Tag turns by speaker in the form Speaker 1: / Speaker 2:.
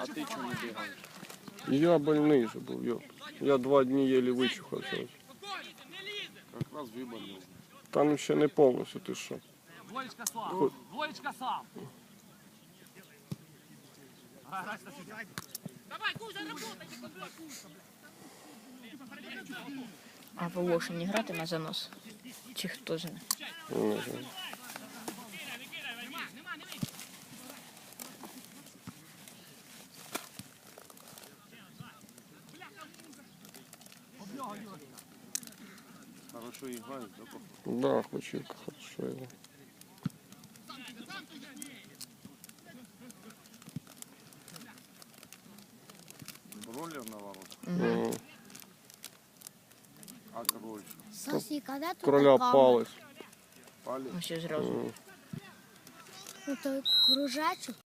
Speaker 1: А ти чому не бігаєш?
Speaker 2: Я больний же був, йоп. Я два дні єлі вичухався.
Speaker 1: Якраз виболів.
Speaker 2: Та ну ще не повністю, ти що.
Speaker 3: Двоечка сам. Двоечка сам. Грай, грай, Стасик.
Speaker 4: А Волошин не гратиме за нос? Чи хто знає?
Speaker 2: Не знаю.
Speaker 1: Хорошо грають, да?
Speaker 2: Да, хочу хорошо його.
Speaker 1: Бролер на ворот.
Speaker 2: М.
Speaker 1: А король що?
Speaker 5: Сосі, коли тут?
Speaker 4: Ось і зразу.
Speaker 2: М.
Speaker 5: Ну, той кружачок.